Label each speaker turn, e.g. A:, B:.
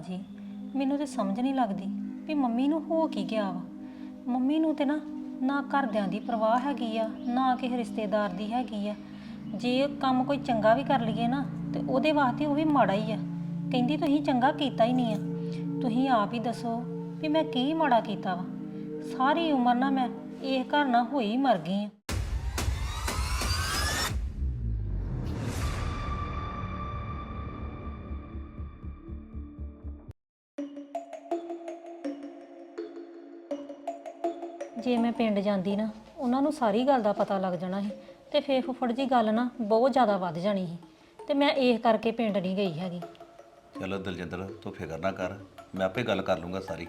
A: ਜੀ ਮੈਨੂੰ ਤੇ ਸਮਝ ਨਹੀਂ ਲੱਗਦੀ ਵੀ ਮੰਮੀ ਨੂੰ ਹੋ ਕੀ ਗਿਆ ਵਾ। ਮੰਮੀ ਨੂੰ ਤੇ ਨਾ ਨਾ ਘਰਦਿਆਂ ਦੀ ਪਰਵਾਹ ਹੈਗੀ ਆ, ਨਾ ਕਿਸੇ ਰਿਸ਼ਤੇਦਾਰ ਦੀ ਹੈਗੀ ਆ। ਜੇ ਕੰਮ ਕੋਈ ਚੰਗਾ ਵੀ ਕਰ ਲਈਏ ਨਾ, ਤੇ ਉਹਦੇ ਵਾਸਤੇ ਉਹ ਵੀ ਮਾੜਾ ਹੀ ਆ। ਕਹਿੰਦੀ ਤੁਸੀਂ ਚੰਗਾ ਕੀਤਾ ਹੀ ਨਹੀਂ ਆ। ਤੁਸੀਂ ਆਪ ਹੀ ਦੱਸੋ ਵੀ ਮੈਂ ਕੀ ਮਾੜਾ ਕੀਤਾ ਵਾ। ਸਾਰੀ ਉਮਰ ਨਾ ਮੈਂ ਇਹ ਘਰ ਨਾਲ ਹੋਈ ਮਰ ਗਈ ਆ। ਜੇ ਮੈਂ ਪਿੰਡ ਜਾਂਦੀ ਨਾ, ਉਹਨਾਂ ਨੂੰ ਸਾਰੀ ਗੱਲ ਦਾ ਪਤਾ ਲੱਗ ਜਾਣਾ ਸੀ ਤੇ ਫੇਰ ਫੁੱਫੜ ਜੀ ਗੱਲ ਨਾ ਬਹੁਤ ਜ਼ਿਆਦਾ ਵੱਧ ਜਾਣੀ ਸੀ ਤੇ ਮੈਂ ਇਹ ਕਰਕੇ ਪਿੰਡ ਨਹੀਂ ਗਈ ਹੈਗੀ।
B: ਚਲੋ ਦਲਜਿੰਦਰ, ਤੂੰ ਫਿਕਰ ਨਾ ਕਰ, ਮੈਂ ਆਪੇ ਗੱਲ ਕਰ ਲੂੰਗਾ ਸਾਰੀ।